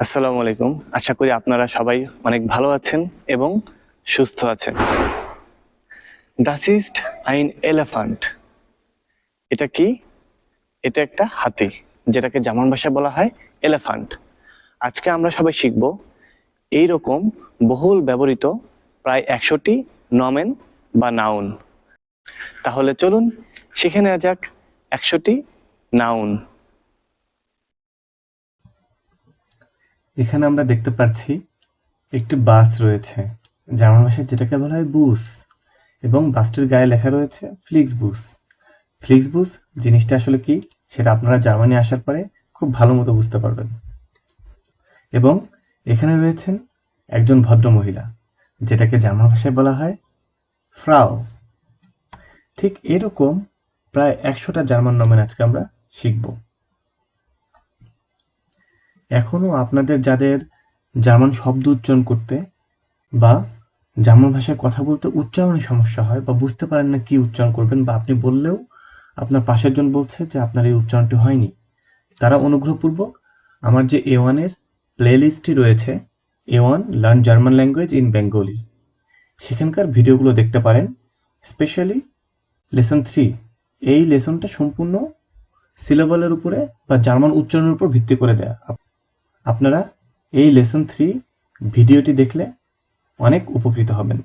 আসসালামু আলাইকুম। আশা করি আপনারা সবাই অনেক ভালো আছেন এবং সুস্থ আছেন। দাস ইস্ট আইন এলিফ্যান্ট এটা কি? এটা একটা হাতি, যেটাকে জার্মান ভাষায় বলা হয় এলিফ্যান্ট আজকে আমরা সবাই শিখব এই রকম বহুল ব্যবহৃত প্রায় একশোটি নমেন বা নাউন তাহলে চলুন শিখে নেওয়া যাক একশোটি নাউন এখানে আমরা দেখতে পাচ্ছি একটি বাস রয়েছে জার্মান ভাষায় যেটাকে বলা হয় বুস, এবং বাসটির গায়ে লেখা রয়েছে ফ্লিক্স বুস। ফ্লিক্স বুস জিনিসটা আসলে কি সেটা আপনারা জার্মানি আসার পরে খুব ভালো মতো বুঝতে পারবেন। এবং এখানে রয়েছেন একজন ভদ্র মহিলা যেটাকে জার্মান ভাষায় বলা হয় ফ্রাও। ঠিক এরকম প্রায় একশোটা জার্মান নমেন আজকে আমরা শিখব। এখনও আপনাদের যাদের জার্মান শব্দ উচ্চারণ করতে বা জার্মান ভাষায় কথা বলতে উচ্চারণে সমস্যা হয় বা বুঝতে পারেন না কি উচ্চারণ করবেন বা আপনি বললেও আপনার পাশের জন বলছে যে আপনার এই উচ্চারণটি হয়নি। তারা অনুগ্রহপূর্বক আমার যে এ ওয়ানের প্লে লিস্টটি রয়েছে A one learn German language in Bengali সেখানকার ভিডিওগুলো দেখতে পারেন স্পেশালি লেসন থ্রি এই লেসনটা সম্পূর্ণ সিলেবলের উপরে বা জার্মান উচ্চারণের উপর ভিত্তি করে দেয়া। আপনারা এই লেসন থ্রি ভিডিওটি দেখলে অনেক উপকৃত হবেন।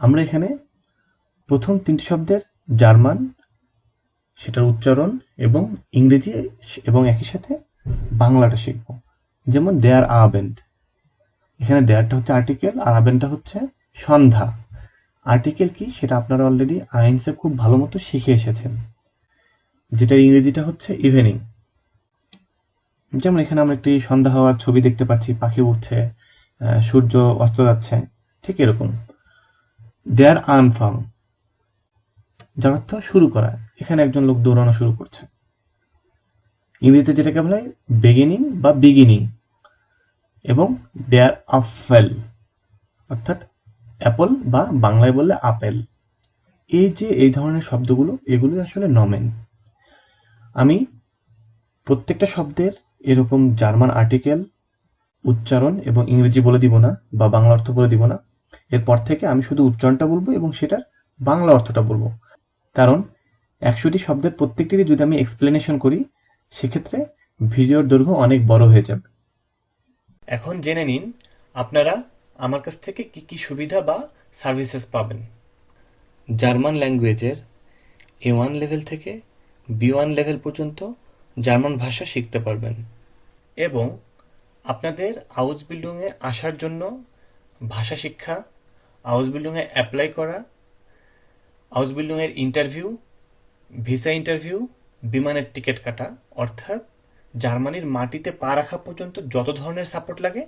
আমরা এখানে প্রথম তিনটি শব্দের জার্মান, সেটার উচ্চারণ এবং ইংরেজি এবং একই সাথে বাংলাটা শিখব। যেমন দেয়ার আবেন্ড এখানে দেয়ারটা হচ্ছে আর্টিকেল আর আবেনটা হচ্ছে সন্ধ্যা। আর্টিকেল কি? সেটা আপনারা অলরেডি আইনসে খুব ভালো মতো শিখে এসেছেন। যেটা ইংরেজিটা হচ্ছে ইভিনিং যেমন এখানে আমরা একটি সন্ধ্যা হওয়ার ছবি দেখতে পাচ্ছি, পাখি উঠছে সূর্য অস্ত যাচ্ছে, ঠিক এরকম। দেয়ার আনফাং যার অর্থ শুরু করা, এখানে একজন লোক দৌড়ানো শুরু করছে। ইংরেজিতে যেটাকে বলে বেগিনিং বা বিগিনিং এবং দেয়ার আফেল অর্থাৎ অ্যাপল বা বাংলায় বললে আপেল। এই যে, এই ধরনের শব্দগুলো, এগুলোই আসলে নমেন আমি প্রত্যেকটা শব্দের এরকম জার্মান আর্টিকেল উচ্চারণ এবং ইংরেজি বলে দিব না বা বাংলা অর্থ বলে দিব না। এরপর থেকে আমি শুধু উচ্চারণটা বলব এবং সেটার বাংলা অর্থটা বলব। কারণ একশোটি শব্দের প্রত্যেকটিরই যদি আমি এক্সপ্লেনেশন করি, সেক্ষেত্রে ভিডিওর দৈর্ঘ্য অনেক বড় হয়ে যাবে। এখন জেনে নিন, আপনারা আমার কাছ থেকে কি কি সুবিধা বা সার্ভিসেস পাবেন? জার্মান ল্যাঙ্গুয়েজের এ ওয়ান লেভেল থেকে বি ওয়ান লেভেল পর্যন্ত জার্মান ভাষা শিখতে পারবেন। এবং আপনাদের আউস বিল্ডিংয়ে আসার জন্য ভাষা শিক্ষা আউস বিল্ডিংয়ে অ্যাপ্লাই করা আউস বিল্ডিংয়ের ইন্টারভিউ ভিসা ইন্টারভিউ বিমানের টিকিট কাটা, অর্থাৎ জার্মানির মাটিতে পা রাখা পর্যন্ত যত ধরনের সাপোর্ট লাগে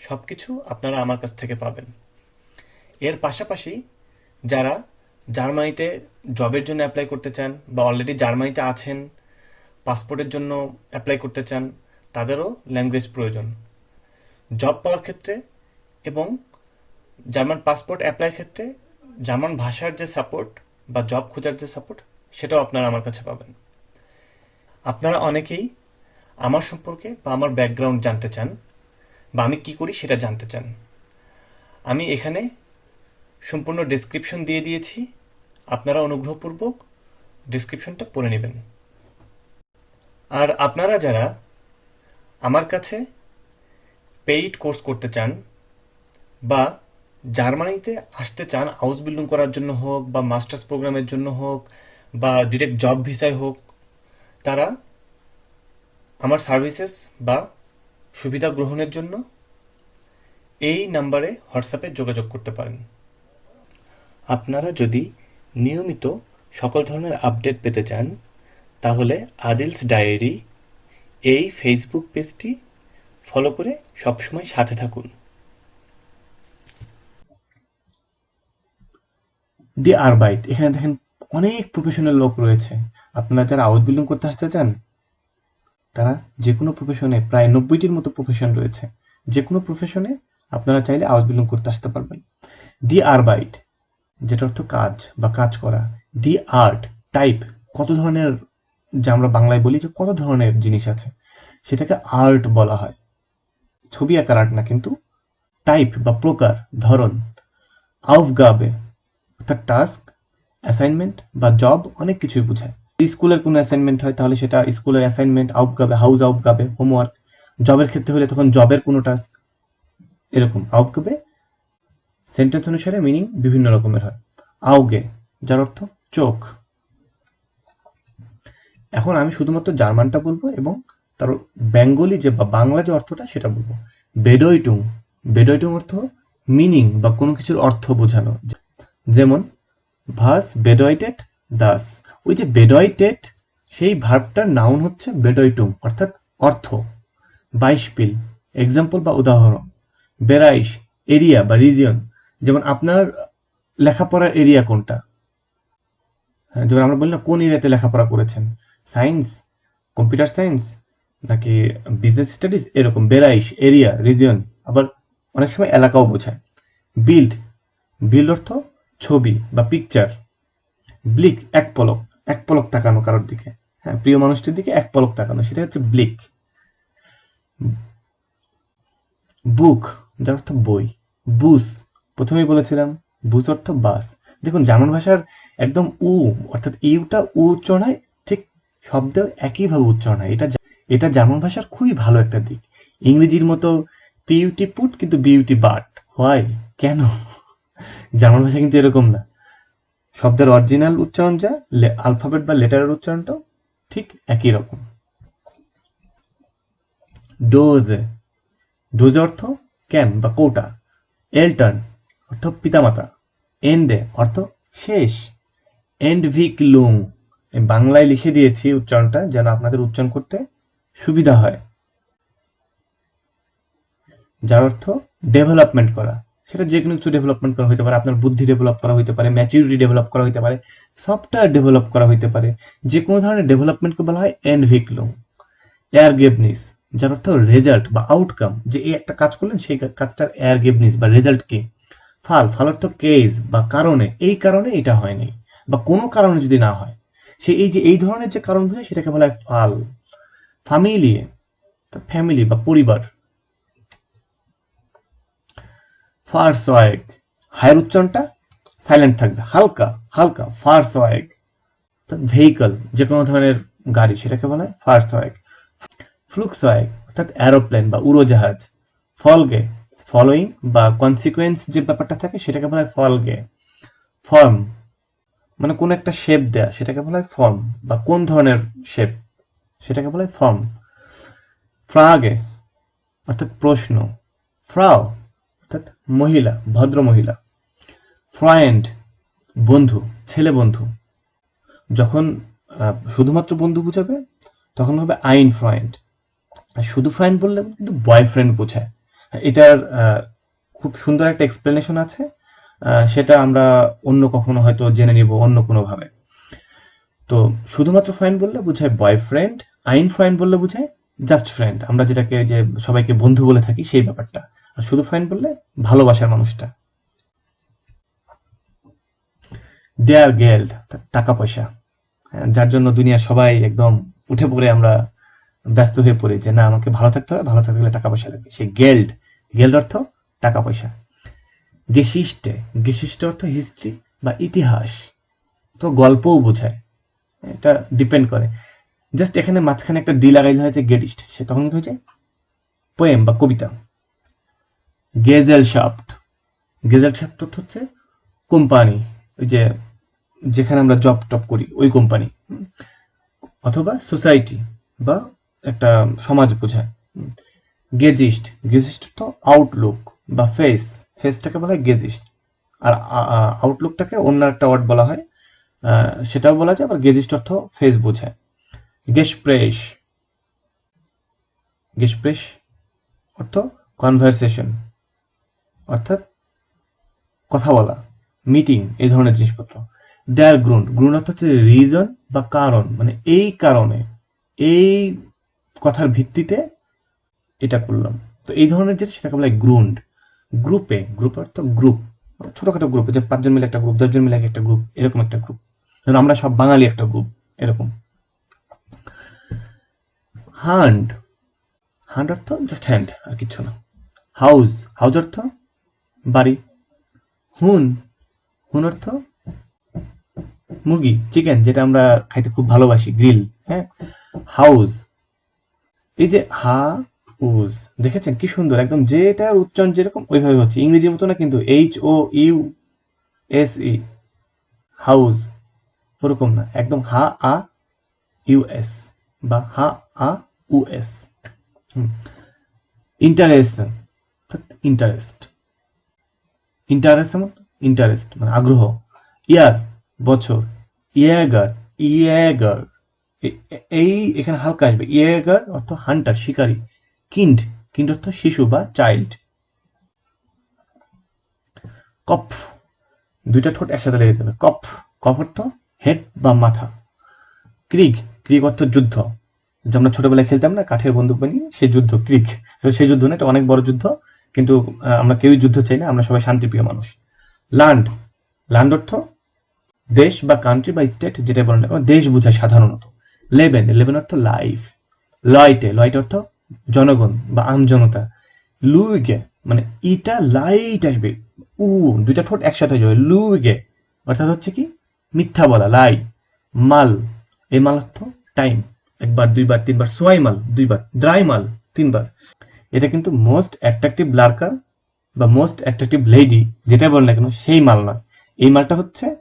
সব কিছু আপনারা আমার কাছ থেকে পাবেন। এর পাশাপাশি যারা জার্মানিতে জবের জন্য অ্যাপ্লাই করতে চান বা অলরেডি জার্মানিতে আছেন পাসপোর্টের জন্য অ্যাপ্লাই করতে চান তাদেরও ল্যাঙ্গুয়েজ প্রয়োজন। জব পাওয়ার ক্ষেত্রে এবং জার্মান পাসপোর্ট অ্যাপ্লাইয়ের ক্ষেত্রে জার্মান ভাষার যে সাপোর্ট বা জব খোঁজার যে সাপোর্ট সেটাও আপনারা আমার কাছে পাবেন। আপনারা অনেকেই আমার সম্পর্কে বা আমার ব্যাকগ্রাউন্ড জানতে চান বা আমি কি করি সেটা জানতে চান। আমি এখানে সম্পূর্ণ ডেসক্রিপশন দিয়ে দিয়েছি। আপনারা অনুগ্রহপূর্বক ডেসক্রিপশনটা পড়ে নেবেন। আর আপনারা যারা আমার কাছে পেইড কোর্স করতে চান বা জার্মানিতে আসতে চান হাউস বিল্ডিং করার জন্য হোক বা মাস্টার্স প্রোগ্রামের জন্য হোক বা ডিরেক্ট জব ভিসায় হোক, তারা আমার সার্ভিসেস বা সুবিধা গ্রহণের জন্য এই নাম্বারে হোয়াটসঅ্যাপে যোগাযোগ করতে পারেন। আপনারা যদি নিয়মিত সকল ধরনের আপডেট পেতে চান, তাহলে আদিলস ডায়েরি এই ফেসবুক পেজটি ফলো করে সবসময় সাথে থাকুন। দি আরবাইট এখানে দেখেন অনেক প্রফেশনাল লোক রয়েছে। আপনারা যারা আউট বিল্ডিং করতে আসতে চান, তারা যে কোনো প্রফেশনে প্রায় নব্বইটির মতো প্রফেশন রয়েছে। যে কোনো প্রফেশনে আপনারা চাইলে হাউস বিল্ডিং করতে আসতে পারবেন। দি আরবাইট যেটা অর্থ কাজ বা কাজ করা। দি আর্ট টাইপ কত ধরনের যে আমরা বাংলায় বলি যে কত ধরনের জিনিস আছে। সেটাকে আর্ট বলা হয়। ছবি আঁকার আর্ট না, কিন্তু টাইপ বা প্রকার, ধরন, আউফগাবে, অর্থাৎ টাস্ক অ্যাসাইনমেন্ট বা জব অনেক কিছুই বোঝায়। স্কুলের কোনো অ্যাসাইনমেন্ট হয়, তাহলে সেটা স্কুলের অ্যাসাইনমেন্ট আউফগাবে হাউস আউফগাবে হোমওয়ার্ক জবের ক্ষেত্রে হলে তখন জবের কোনো টাস্ক এরকম, আউফগাবে সেন্টেন্স অনুসারে মিনিং বিভিন্ন রকমের হয়। আউগে, যার অর্থ চোখ। এখন আমি শুধুমাত্র জার্মানটা বলব এবং তার বেঙ্গলি যে বা বাংলা যে অর্থটা সেটা বলব। বেডয়টুং বেডয়টুং অর্থ মিনিং বা কোনো কিছুর অর্থ বোঝানো। যেমন ভাস বেডয়টেড দাস। ওই যে বেডয়টেড সেই ভার্বটার নাউন হচ্ছে বেডয়টুং অর্থাৎ অর্থ। বাইশপিল এক্সাম্পল বা উদাহরণ। বেরাইশ এরিয়া বা রিজিয়ন যেমন আপনার লেখাপড়ার এরিয়া কোনটা? হ্যাঁ, যেমন আমরা বলি না কোন এরিয়াতে লেখাপড়া করেছেন? সায়েন্স কম্পিউটার সায়েন্স নাকি বিজনেস স্টাডিজ এরকম বেরাইশ এরিয়া রিজিয়ন আবার অনেক সময় এলাকাও বোঝায়। বিল্ড বিল্ড অর্থ ছবি বা পিকচার ব্লিক এক পলক এক পলক তাকানো কারোর দিকে। হ্যাঁ প্রিয় মানুষটির দিকে এক পলক তাকানো সেটা হচ্ছে ব্লিক বুক যার অর্থ বই। বুস প্রথমেই বলেছিলাম বুস অর্থ বাস। দেখুন, জার্মান ভাষার একদম উ, অর্থাৎ ইউটা উ ঠিক শব্দ একইভাবে উচ্চারণ হয়। এটা এটা জার্মান ভাষার খুবই ভালো একটা দিক। ইংরেজির মতো পিউটি পুট কিন্তু বিউটি বাট হয় কেন? জার্মান ভাষা কিন্তু এরকম না। শব্দের অরিজিনাল উচ্চারণ যা আলফাবেট বা লেটারের উচ্চারণটাও ঠিক একই রকম। ডোজে ডোজ অর্থ ক্যাম্প বা কোটা। এলটার্ন অর্থ পিতামাতা। এন্ডে অর্থ শেষ। এন্ড ভিক লুং বাংলায় লিখে দিয়েছি উচ্চারণটা যেন আপনাদের উচ্চারণ করতে সুবিধা হয়। যার অর্থ ডেভেলপমেন্ট করা। সেটা যে কোনো কিছু ডেভেলপমেন্ট করা হতে পারে, আপনার বুদ্ধি ডেভেলপ করা হতে পারে ম্যাচুরিটি ডেভেলপ করা হতে পারে সফটওয়্যার ডেভেলপ করা হতে পারে, যে কোনো ধরনের ডেভেলপমেন্টকে বলা হয় এন্ড ভিকলুং এয়ার গেবনিস যার অর্থ রেজাল্ট বা আউটকাম যে এই একটা কাজ করলেন সেই কাজটার এয়ার গেবনিস বা রেজাল্ট কি? ফাল ফাল অর্থ কেস বা কারণে, এই কারণে এটা হয়নি বা কোনো কারণে যদি না হয়। সে এই যে এই ধরনের যে কারণ হয় সেটাকে বলা হয় ফাল। ফ্যামিলিয়ে ফ্যামিলি বা পরিবার। ফার সয়েক হায়ের উচ্চারণটা সাইলেন্ট থাকবে, হালকা হালকা ফার সয়েক ভেহিকল যে কোনো ধরনের গাড়ি, সেটাকে বলা হয় ফার সয়েক ফ্লুকসয়েক অর্থাৎ অ্যারোপ্লেন বা উড়োজাহাজ। ফলগে ফলোয়িং বা কনসিকুয়েন্স যে ব্যাপারটা থাকে, সেটাকে বলা হয় ফলগে। ফর্ম মানে কোন একটা শেপ দেয়া, সেটাকে বলা হয় ফর্ম বা কোন ধরনের শেপ সেটাকে বলা হয় ফর্ম ফ্রাগে, অর্থাৎ প্রশ্ন। ফ্রাও, অর্থাৎ মহিলা, ভদ্র মহিলা। ফ্রায়েন্ড, বন্ধু, ছেলে বন্ধু। যখন শুধুমাত্র বন্ধু বুঝাবে, তখন হবে আইন ফ্রেন্ড আর শুধু ফ্রেন্ড বললে কিন্তু বয়ফ্রেন্ড বোঝায়। এটার খুব সুন্দর একটা এক্সপ্লেনেশন আছে। সেটা আমরা অন্য কখনো হয়তো জেনে নিব অন্য কোনোভাবে। তো শুধুমাত্র ফ্রেন্ড বললে বোঝায় বয়ফ্রেন্ড আইন ফ্রেন্ড বললে বোঝায় জাস্ট ফ্রেন্ড আমরা যেটাকে যে সবাইকে বন্ধু বলে থাকি সেই ব্যাপারটা। আর শুধু ফ্রেন্ড বললে ভালোবাসার মানুষটা। দেয়ার গেল্ড টাকা পয়সা। হ্যাঁ, যার জন্য দুনিয়ার সবাই একদম উঠে পড়ে আমরা ব্যস্ত হয়ে পড়ি যে না আমাকে ভালো থাকতে হবে ভালো থাকতে গেলে টাকা পয়সা লাগবে। সেই গেল্ড গেল্ড অর্থ টাকা পয়সা। গেশিষ্টে গেশিষ্ট অর্থ হিস্ট্রি বা ইতিহাস। তো গল্পও বোঝায়। এটা ডিপেন্ড করে। জাস্ট এখানে মাঝখানে একটা ডি লাগাইলে হয়েছে গেডিস্ট সে তখন কি হয়ে যায় পোয়েম বা কবিতা। গেজেল শাফট গেজেল শাফট অর্থ হচ্ছে কোম্পানি ওই যে যেখানে আমরা জব টপ করি, ওই কোম্পানি অথবা সোসাইটি বা একটা সমাজ বোঝায়। গেজিস্ট গেজিস্ট তো আউটলুক বা ফেস ফেসটাকে বলা হয় গেজিস্ট আর আউটলুকটাকে অন্য একটা ওয়ার্ড বলা হয় সেটাও বলা যায়, আবার গেজিস্ট অর্থ ফেস বোঝায়। গেসপ্রেস গেসপ্রেস অর্থ কনভারসেশন অর্থাৎ কথা বলা মিটিং এই ধরনের জিনিসপত্র। দেয়ার গ্রুন্ড গ্রুন্ড অর্থ হচ্ছে রিজন বা কারণ মানে এই কারণে, এই কথার ভিত্তিতে এটা করলাম। তো এই ধরনের যে সেটাকে বলা হয় গ্রুন্ড গ্রুপে গ্রুপ অর্থ গ্রুপ ছোটখাটো গ্রুপ যে পাঁচজন মিলে একটা গ্রুপ দশজন মিলে একটা গ্রুপ এরকম একটা গ্রুপ ধরুন আমরা সব বাঙালি একটা গ্রুপ এরকম। হান্ড হ্যান্ড অর্থ জাস্ট হ্যান্ড আর কিছু না। হাউস হাউস অর্থ বাড়ি। হুন হুন অর্থ মুরগি চিকেন যেটা আমরা খাইতে খুব ভালোবাসি গ্রিল হ্যাঁ? হাউস এই যে হা উজ দেখেছেন? কি সুন্দর। একদম যেটা উচ্চারণ যেরকম, ওইভাবে হচ্ছে। ইংরেজির মতো না, কিন্তু H O U S E house ওরকম না। একদম হা আ ইউএস বা হা আ ইউএস ইন্টারেস্ট ইন্টারেস্ট ইন্টারেস্ট ইন্টারেস্ট মানে আগ্রহ। ইয়ার বছর। ইয়াগার ইয়াগার এই এখানে হালকা আসবে। ইয়াগার অর্থ হান্টার শিকারী। কিন্ড কিন্ড অর্থ শিশু বা চাইল্ড কপ দুইটা ঠোঁট একসাথে লেগে যাবে। কপ কপ অর্থ হেড বা মাথা। ক্রিক ক্রিক অর্থ যুদ্ধ। যে আমরা ছোটবেলায় খেলতাম না, কাঠের বন্দুক বানিয়ে সেই যুদ্ধ ক্রিক সেই যুদ্ধ না, এটা অনেক বড় যুদ্ধ, কিন্তু আমরা কেউই যুদ্ধ চাই না, আমরা সবাই শান্তিপ্রিয় মানুষ। ল্যান্ড ল্যান্ড অর্থ দেশ বা কান্ট্রি বা স্টেট যেটা বলেন দেশ বোঝায় সাধারণত। লেবেন লেবেন অর্থ লাইফ লয়টে লয়ট অর্থ জনগণ বা আম জনতা, লুইগে মানে ইটা লাইট আসবে, উ, দুইটা ঠোঁট একসাথে হয়ে যাবে, লুইগে। অর্থাৎ হচ্ছে কি? মিথ্যা বলা, লাই। মাল, এই মাল অর্থ টাইম। একবার, দুইবার, তিনবার, সোয়াই মাল, দুইবার, ড্রাই মাল, তিনবার। এটা কিন্তু মোস্ট অ্যাট্রাকটিভ লার্কা বা মোস্ট অ্যাট্রাকটিভ লেডি যেটা বলেন না কেন, সেই মাল নয়। এই মালটা হচ্ছে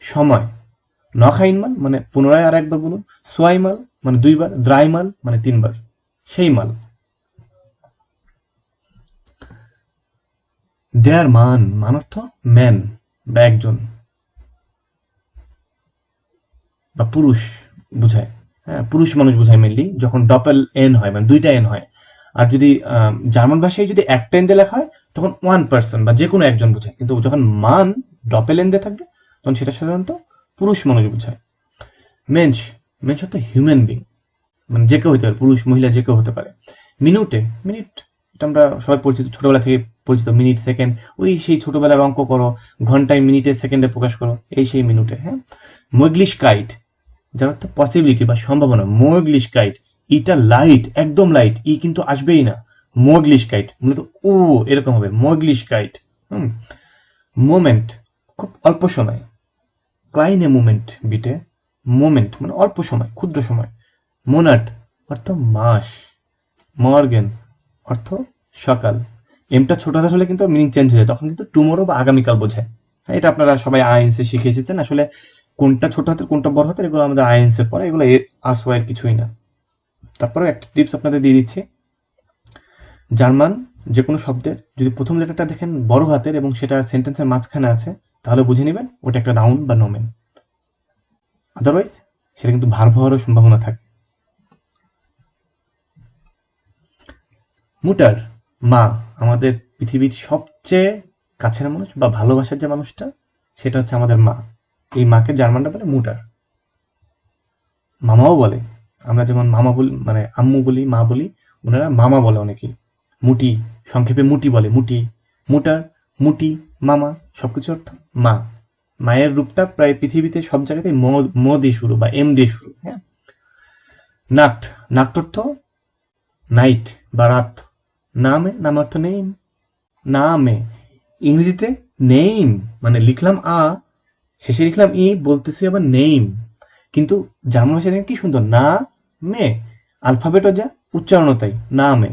সময়। নখাইন মাল মানে পুনরায় আর একবার বলুন, সোয়াই মাল মানে দুইবার দ্রাই মাল মানে তিনবার। সেই মাল। দেয়ার মান মান অর্থ ম্যান বা একজন। বা পুরুষ বুঝায়। হ্যাঁ পুরুষ মানুষ বোঝায় মেনলি যখন ডপেল এন হয় মানে দুইটা এন হয়। আর যদি জার্মান ভাষায় যদি একটা এন দিয়ে লেখা হয়, তখন ওয়ান পার্সন বা যে কোনো একজন বোঝায়। কিন্তু যখন মান ডপেল এন দিয়ে থাকবে, তখন সেটা সাধারণত পুরুষ মানুষ বোঝায়। মেন্স মেন্স অর্থ হিউম্যান বিং মানে যে কেউ হতে পারে, পুরুষ, মহিলা, যে কেউ হতে পারে। মিনিটে, মিনিট, এটা আমরা সবাই পরিচিত, ছোটবেলা থেকে পরিচিত, মিনিট, সেকেন্ড, ওই সেই ছোটবেলার অঙ্ক করো, ঘন্টায়, মিনিটে, সেকেন্ডে প্রকাশ করো, এই সেই মিনিটে হ্যাঁ? মোগলিশ কাইট যার অর্থ পসিবিলিটি বা সম্ভাবনা মোগলিশ কাইট ইটা লাইট একদম লাইট ই কিন্তু আসবেই না। মোগলিশ কাইট মূলত ও, এরকম হবে মোগলিশ কাইট হুম? মোমেন্ট খুব অল্প সময় ক্লাইনে মুমেন্ট বিটে মোমেন্ট মানে অল্প সময়, ক্ষুদ্র সময়। মোনাট অর্থ মাস, মর্গেন অর্থ সকাল। এমটা ছোট হাতের হলে কিন্তু মিনিং চেঞ্জ হয়ে যায়, তখন কিন্তু টুমোরো বা আগামীকাল বোঝায়। এটা আপনারা সবাই আইএনসে শিখে এসেছেন, আসলে কোনটা ছোট হাতের, কোনটা বড় হাতের, এগুলো আমাদের আইএনসে পড়ে এগুলো আসওয়ার কিছুই না। তারপরে একটা টিপস আপনাদের দিয়ে দিচ্ছি। জার্মান যে কোনো শব্দের, যদি প্রথম লেটারটা দেখেন বড় হাতের এবং সেটা সেন্টেন্সের মাঝখানে আছে, তাহলে বুঝে নেবেন ওটা একটা নাউন বা নোমেন আদারওয়াইজ সেটা কিন্তু ভার হওয়ারও সম্ভাবনা থাকে মুটার, মা, আমাদের পৃথিবীর সবচেয়ে কাছের মানুষ বা ভালোবাসার যে মানুষটা, সেটা হচ্ছে আমাদের মা। এই মাকে জার্মানরা বলে মুটার। মামাও বলে। আমরা যেমন মামা বলি মানে আম্মু বলি, মা বলি, ওনারা মামা বলে অনেকেই। মুটি, সংক্ষেপে মুটি বলে, মুটি। মুটার, মুটি, মামা সবকিছু অর্থ মা। মায়ের রূপটা প্রায় পৃথিবীতে সব জায়গাতেই ম দিয়ে শুরু বা এম দিয়ে শুরু হ্যাঁ? নাট নাক্ট অর্থ নাইট। বা রাত নামে, নাম অর্থ নেইম। নামে, ইংরেজিতে নেইম মানে লিখলাম আ, শেষে লিখলাম ই, বলতেছি আবার নেইম। কিন্তু জার্মান দেখেন কি সুন্দর, না মে আলফাবেটও যা, উচ্চারণও তাই না মে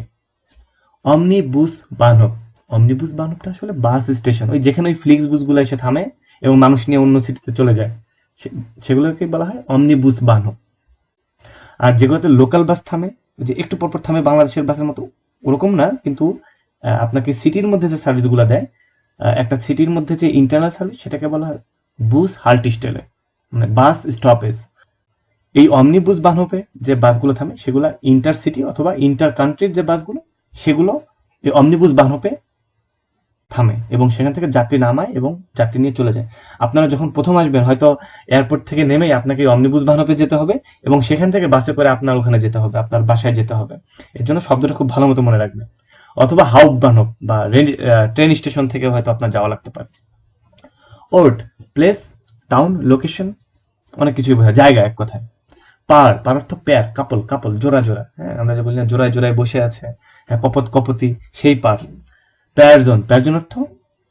অমনি বুস বানব। অমনি বুস বানবটা আসলে বাস স্টেশন, ওই যেখানে ওই ফ্লিক্স বুসগুলো এসে থামে এবং মানুষ নিয়ে অন্য সিটিতে চলে যায়। সেগুলোকে বলা হয় অমনি বুস বানব। আর যেগুলোতে লোকাল বাস থামে যে একটু পরপর থামে বাংলাদেশের বাসের মতো ওরকম না, কিন্তু আপনাকে সিটির মধ্যে যে সার্ভিসগুলো দেয় একটা সিটির মধ্যে যে ইন্টারনাল সার্ভিস সেটাকে বলা হয় বুস হাল্ট স্টেলে মানে বাস স্টপেজ এই অমনি বুস বাহনপে যে বাসগুলো থামে, সেগুলো ইন্টার সিটি অথবা ইন্টার কান্ট্রির যে বাসগুলো, সেগুলো এই অমনি বুস বাহনপে থামে এবং সেখান থেকে যাত্রী নামায় এবং যাত্রী নিয়ে চলে যায়। আপনারা যখন প্রথম আসবেন, হয়তো এয়ারপোর্ট থেকে নেমেই আপনাকে অমনিবুস বাহনপে যেতে হবে এবং সেখান থেকে বাসে করে আপনার ওখানে যেতে হবে, আপনার বাসায় যেতে হবে। এর জন্য শব্দটা খুব ভালো মতো মনে রাখবেন। অথবা হাউপ বাহনপ বা ট্রেন স্টেশন থেকে হয়তো আপনার যাওয়া লাগতে পারে। ওর্ড প্লেস টাউন লোকেশন অনেক কিছুই বোঝায় জায়গা এক কথায়। পার পার অর্থ প্যার কাপল কাপল জোড়া জোড়া। হ্যাঁ আমরা যে বললাম জোড়ায় জোড়ায় বসে আছে। হ্যাঁ কপত, কপতি, সেই পার প্যারজন প্যারজন অর্থ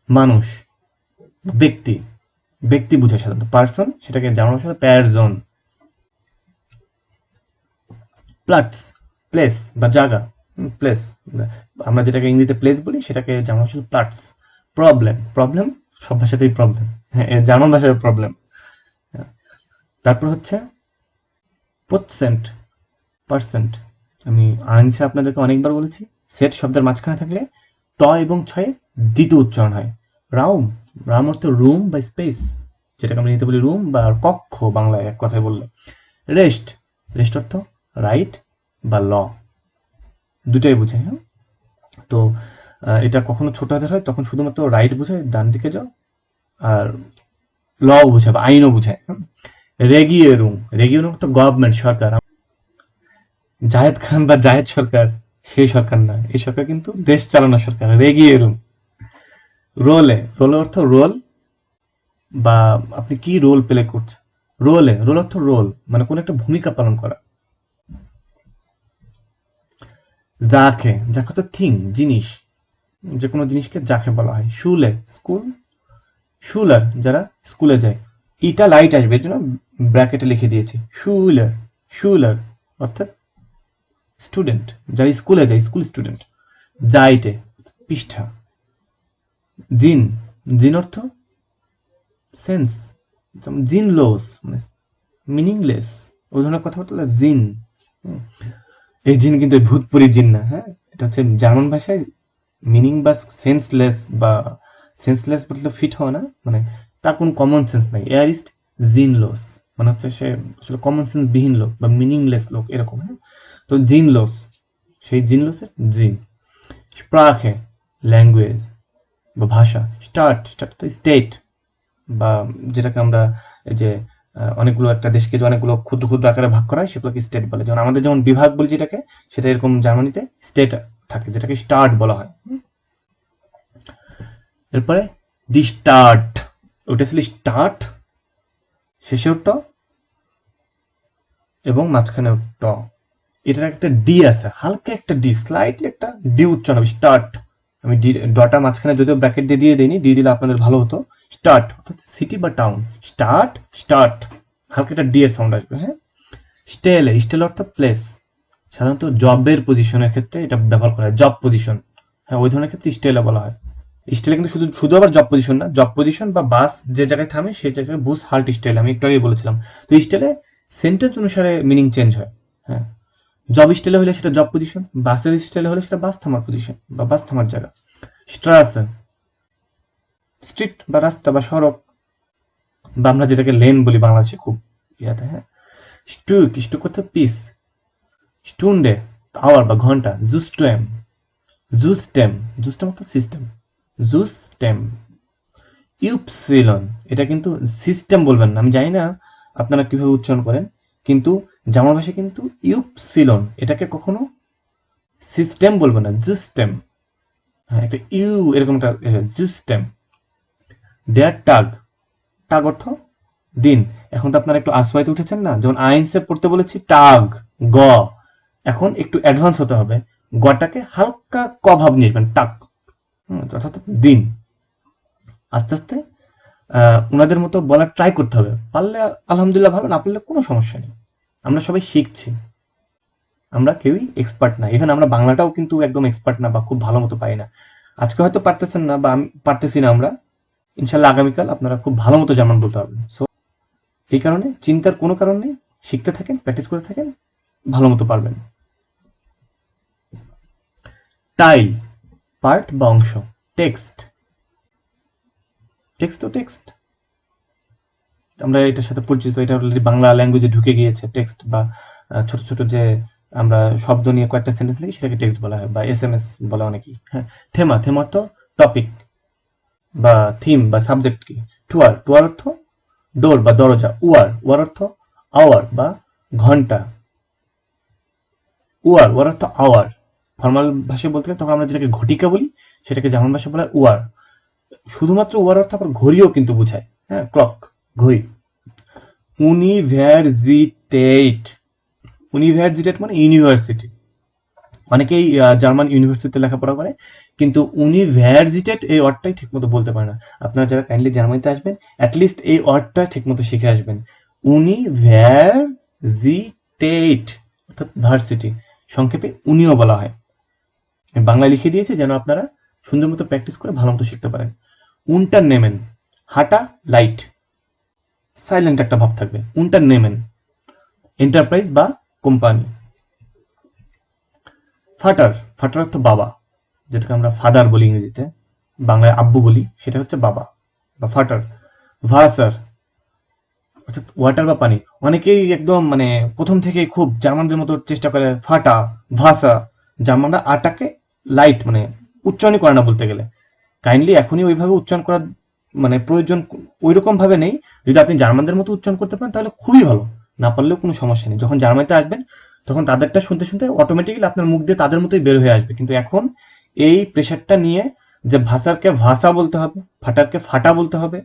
মানুষ, ব্যক্তি ব্যক্তি বুঝায় সাধারণত। পার্সন সেটাকে জানানো ভাষা প্যারজন প্লাটস প্লেস বা জায়গা প্লেস আমরা যেটাকে ইংরেজিতে প্লেস বলি, সেটাকে জার্মান ভাষায় প্লাটস প্রবলেম প্রবলেম সব ভাষাতেই প্রবলেম হ্যাঁ জার্মান ভাষায় প্রবলেম তারপর হচ্ছে পার্সেন্ট পার্সেন্ট আমি আইনসে আপনাদেরকে অনেকবার বলেছি সেট শব্দের মাঝখানে থাকলে এবং ছয়ের দ্বিতীয় উচ্চারণ হয়। রাউম, রাম অর্থ রুম বা স্পেস, যেটাকে আমরা নিতে বলি রুম বা কক্ষ বাংলায় এক কথায় বললে। রেস্ট রেস্ট অর্থ রাইট বা ল। দুটাই বোঝায় হ্যাঁ? তো এটা কখনো ছোট হাতের হয়, তখন শুধুমাত্র রাইট বোঝায়, ডান দিকে যাও, আর ল বোঝায় বা আইনও বোঝায় রেগিয়েরুম রেগিয়েরুম তো গভর্নমেন্ট, সরকার। জাহেদ খান বা জাহেদ সরকার সেই সরকার না। এই সরকার কিন্তু দেশ চালানো সরকার রেগিয়েরুম রোলে রোলে অর্থ রোল বা আপনি কি রোল প্লে করছেন? রোলে, রোল অর্থ রোল মানে কোন একটা ভূমিকা পালন করা। জাখে জাখে তো থিং, জিনিস, যে কোনো জিনিসকে জাখে বলা হয়। শুলে, স্কুল, শুলার যারা স্কুলে যায়, ইটা লাইট আসবে, এর জন্য ব্র্যাকেটে লিখে দিয়েছি, শুলার শুলার, অর্থাৎ স্টুডেন্ট, যারা স্কুলে যায়, স্কুল স্টুডেন্ট, যাইটে, পৃষ্ঠা। জিন জিন অর্থ সেন্স জিন লোস মানে মিনিংলেস, ওই ধরনের কথা বলতে জিন। এই জিন কিন্তু ভূতপুরি জিন না হ্যাঁ? এটা হচ্ছে জার্মান ভাষায় মিনিং বা সেন্সলেস বা সেন্সলেস বলতে ফিট হয় না মানে তার কোনো কমন সেন্স নাই। এয়ার ইস্ট জিন লস মানে হচ্ছে সে আসলে কমন সেন্স বিহীন লোক বা মিনিংলেস লোক এরকম হ্যাঁ? তো জিন লস। সেই জিন লসের জিন। স্প্রাখে ল্যাঙ্গুয়েজ বা ভাষা, স্টার্ট স্টার্ট তো স্টেট বা যেটাকে আমরা এই যে অনেকগুলো একটা দেশকে যে অনেকগুলো ক্ষুদ্র ক্ষুদ্র আকারে ভাগ করা হয়, সেগুলোকে স্টেট বলে। যেমন আমাদের যেমন বিভাগ বলি যেটাকে, সেটা এরকম জার্মানিতে স্টেট থাকে, যেটাকে স্টার্ট বলা হয়। এরপরে দি স্টার্ট। ওটা ছিল স্টার্ট শেষেও ট এবং মাঝখানে ট। এটার একটা ডি আছে। হালকা একটা ডি স্লাইটলি একটা ডি উচ্চারণ হবে। স্টার্ট আমি ডি ডটা মাঝখানে যদিও ব্র্যাকেট দিয়ে দিয়ে দিইনি, দিয়ে দিলে আপনাদের ভালো হতো। স্টার্ট অর্থাৎ সিটি বা টাউন স্টার্ট স্টার্ট হালকা একটা ডি এর সাউন্ড আসবে হ্যাঁ? স্টেলে স্টেল অর্থাৎ প্লেস সাধারণত জবের পজিশনের ক্ষেত্রে এটা ব্যবহার করা হয় জব পজিশন হ্যাঁ ওই ধরনের ক্ষেত্রে স্টেলে বলা হয়। স্টেলে কিন্তু শুধু শুধু আবার জব পজিশন না জব পজিশন বা বাস যে জায়গায় থামে সেই জায়গায় বুস হাল্ট স্টেল আমি একটু আগে বলেছিলাম। তো স্টেলে সেন্টেন্স অনুসারে মিনিং চেঞ্জ হয় হ্যাঁ? জব স্টেলে হলে সেটা জব পজিশন বাসের স্টেলে হলে সেটা বাস থামার পজিশন বা বাস থামার জায়গা। স্ট্রাসে স্ট্রিট বা রাস্তা বা সড়ক, বা আমরা যেটাকে লেন বলি বাংলাদেশে খুব ইয়াতে হ্যাঁ? স্টুক স্টুক করতে পিস স্টুন্ডে আওয়ার বা ঘণ্টা জুস টুয়েম জুস জুস্টেম জুস্টেম জুস্টেম অর্থ সিস্টেম জুস্টেম ইউপসিলন এটা কিন্তু সিস্টেম বলবেন না। আমি জানি না আপনারা কীভাবে উচ্চারণ করেন। কিন্তু জার্মান ভাষায় কিন্তু ইউপসিলন এটাকে কখনো সিস্টেম বলবেন না জুস্টেম হ্যাঁ একটা ইউ এরকম একটা জুস্টেম দেয়ার টাগ টাগ অর্থ দিন। এখন তো আপনারা একটু আসওয়াইতে উঠেছেন না? যেমন আইনসে পড়তে বলেছি টাগ গ। এখন একটু অ্যাডভান্স হতে হবে। গটাকে হালকা ক ভাব নিয়ে আসবেন টাক অর্থাৎ দিন। আস্তে আস্তে ওনাদের মতো বলার ট্রাই করতে হবে। পারলে আলহামদুলিল্লাহ ভালো, না পারলে কোনো সমস্যা নেই। আমরা সবাই শিখছি। আমরা কেউই এক্সপার্ট না। ইভেন আমরা বাংলাটাও কিন্তু একদম এক্সপার্ট না বা খুব ভালো মতো পাই না। আজকে হয়তো পারতেছেন না বা আমি, পারতেছি না আমরা। ইনশাল্লাহ আগামীকাল আপনারা খুব ভালো মতো জার্মান বলতে পারবেন। সো এই কারণে চিন্তার কোনো কারণ নেই। শিখতে থাকেন প্র্যাকটিস করতে থাকেন, ভালো মতো পারবেন। টাইল পার্ট বা অংশ টেক্সট টেক্সট তো টেক্সট। আমরা এটার সাথে পরিচিত, এটা অলরেডি বাংলা ল্যাঙ্গুয়েজে ঢুকে গিয়েছে, টেক্সট বা ছোট ছোট যে আমরা শব্দ নিয়ে কয়েকটা সেন্টেন্স লিখি, সেটাকে টেক্সট বলা হয় বা এস এম এস বলে অনেকেই। হ্যাঁ থেমা থেমা অর্থ টপিক বা থিম বা সাবজেক্ট কি? টুয়ার টুয়ার অর্থ ডোর বা দরজা উয়ার উয়ার অর্থ আওয়ার বা ঘণ্টা। উয়ার ওয়ার অর্থ আওয়ার ফর্মাল ভাষায় বলতে গেলে তখন আমরা যেটাকে ঘটিকা বলি, সেটাকে জার্মান ভাষায় বলা হয় উয়ার শুধুমাত্র ওয়ার অর্থ আবার ঘড়িও কিন্তু বোঝায়। হ্যাঁ ক্লক, ঘড়ি। ইউনিভার্সিটেট ইউনিভার্সিটেট মানে ইউনিভার্সিটি। অনেকেই জার্মান ইউনিভার্সিটিতে লেখাপড়া করে, কিন্তু ইউনিভার্সিটেট এই ওয়ার্ডটাই ঠিকমতো বলতে পারে না। আপনারা যারা কাইন্ডলি জার্মানিতে আসবেন অ্যাটলিস্ট এই ওয়ার্ডটা ঠিকমতো শিখে আসবেন। ইউনিভার্সিটেট অর্থাৎ ভার্সিটি। সংক্ষেপে উনিও বলা হয়। বাংলায় লিখে দিয়েছে যেন আপনারা সুন্দর মতো প্র্যাকটিস করে ভালো মতো শিখতে পারেন। উনটার নেমেন। হাটা লাইট সাইলেন্ট একটা ভাব থাকবে। উনটার নেমেন। এন্টারপ্রাইজ বা কোম্পানি ফাটার ফাটার অর্থ বাবা, যেটাকে আমরা ফাদার বলি ইংরেজিতে। বাংলায় আব্বু বলি, সেটা হচ্ছে বাবা বা ফাটার ভাসার অর্থাৎ ওয়াটার বা পানি। অনেকেই একদম মানে প্রথম থেকেই খুব জার্মানদের মতো চেষ্টা করে ফাটা ভাসা জার্মানরা আটাকে লাইট মানে উচ্চারণই করে না বলতে গেলে। কাইন্ডলি এখনই ওইভাবে উচ্চারণ করার মানে প্রয়োজন ওই রকম ভাবে নেই। যদি আপনি জার্মানদের মতো উচ্চারণ করতে পারেন, তাহলে খুবই ভালো। না পারলেও কোনো সমস্যা নেই। যখন জার্মানিতে আসবেন, তখন তাদেরটা শুনতে শুনতে অটোমেটিক্যালি আপনার মুখ দিয়ে তাদের মতোই বের হয়ে আসবে। কিন্তু এখন এই প্রেশারটা নিয়ে যে ভাষারকে ভাষা বলতে হবে, ফাটারকে ফাটা বলতে হবে,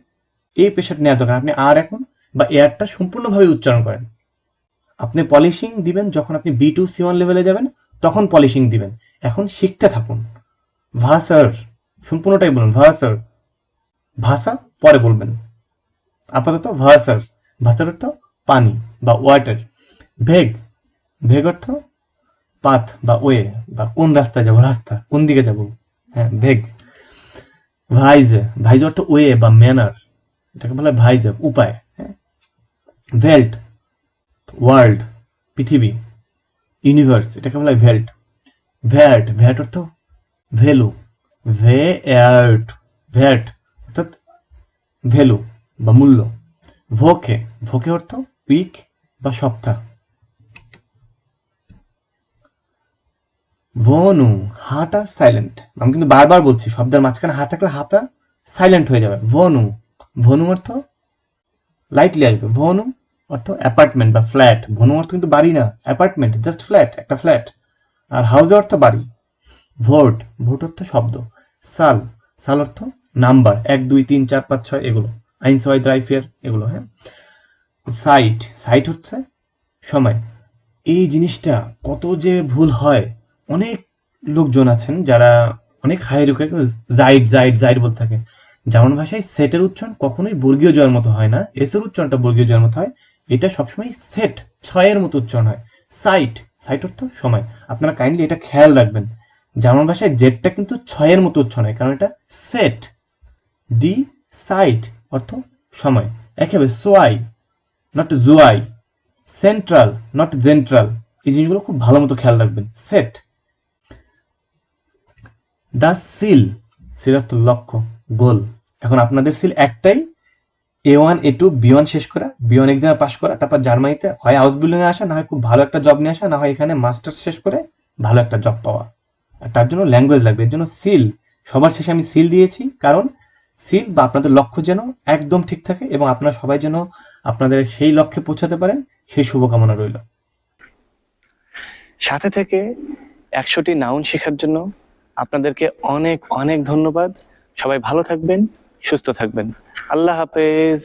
এই প্রেশার নেওয়ার দরকার। আপনি আর এখন বা এয়ারটা সম্পূর্ণভাবে উচ্চারণ করেন। আপনি পলিশিং দিবেন, যখন আপনি বি টু সি ওয়ান লেভেলে যাবেন, তখন পলিশিং দিবেন। এখন শিখতে থাকুন। ভাষার সম্পূর্ণটাই বলুন ভাষার ভাষা পরে বলবেন। আপাতত ভাষার ভাষার অর্থ পানি বা ওয়াটার ভেগ ভেগ অর্থ পাথ বা ওয়ে বা কোন রাস্তায় যাব, রাস্তা, কোন দিকে যাব। হ্যাঁ ভেগ। ভাইজে, ভাইজ অর্থ ওয়ে বা ম্যানার এটাকে বলা ভাইজে, উপায়। হ্যাঁ ভেল্ট ওয়ার্ল্ড পৃথিবী ইউনিভার্স এটাকে বলা ভেল্ট ভ্যাট ভ্যাট অর্থ ভ্যালু ভে অ্যাট ভ্যাট অর্থাৎ ভ্যালু বা মূল্য। ভোকে ভোকে অর্থ উইক বা সপ্তাহ। ভনু, হাটা সাইলেন্ট আমি কিন্তু বারবার বলছি, শব্দের মাঝখানে হা থাকলে হাটা সাইলেন্ট হয়ে যাবে। ভনু ভনু অর্থ লাইটলি আসবে। ভনু অর্থ অ্যাপার্টমেন্ট বা ফ্ল্যাট ভনু অর্থ কিন্তু বাড়ি না অ্যাপার্টমেন্ট জাস্ট ফ্ল্যাট একটা ফ্ল্যাট আর হাউজে অর্থ বাড়ি। ভোট ভোট অর্থ শব্দ। সাল সাল অর্থ নাম্বার, এক, দুই, তিন, চার, পাঁচ, ছয়, এগুলো। আইন ছয় দ্রাইফের এগুলো হ্যাঁ? সাইট সাইট হচ্ছে সময়। এই জিনিসটা কত যে ভুল হয়। অনেক লোকজন আছেন যারা অনেক হাই জাইড জাইড জাইড বলতে থাকে। যেমন ভাষায় সেটের উচ্চারণ কখনোই বর্গীয় জয়ের মতো হয় না। এসের উচ্চারণটা বর্গীয় জয়ের মতো হয়। এটা সবসময় সেট ছয়ের মতো উচ্চারণ হয়। সাইট সাইট অর্থ সময়। আপনারা কাইন্ডলি এটা খেয়াল রাখবেন। জার্মান ভাষায় জেডটা কিন্তু ছয়ের মতো উচ্চারণ নয় কারণ এটা সেট ডি সাইট অর্থ সময়। একেবারে সোয়াই নট জুয়াই সেন্ট্রাল নট জেন্ট্রাল এই জিনিসগুলো খুব ভালো মতো খেয়াল রাখবেন সেট দ্য সিল সিল অর্থ লক্ষ্য, গোল। এখন আপনাদের সিল একটাই A one A two B one শেষ করা বি ওয়ান এক্সামে পাস করা, তারপর জার্মানিতে হয় হাউস বিল্ডিং এ আসা, না হয় খুব ভালো একটা জব নিয়ে আসা, না হয় এখানে মাস্টার্স শেষ করে ভালো একটা জব পাওয়া। তার জন্য ল্যাঙ্গুয়েজ লাগবে। এর জন্য সিল সবার শেষে আমি সিল দিয়েছি, কারণ সিল বা আপনাদের লক্ষ্য যেন একদম ঠিক থাকে এবং আপনারা সবাই যেন আপনাদের সেই লক্ষ্যে পৌঁছাতে পারেন, সেই শুভকামনা রইল। সাথে থেকে একশোটি নাউন শেখার জন্য আপনাদেরকে অনেক অনেক ধন্যবাদ। সবাই ভালো থাকবেন, সুস্থ থাকবেন। আল্লাহ হাফেজ।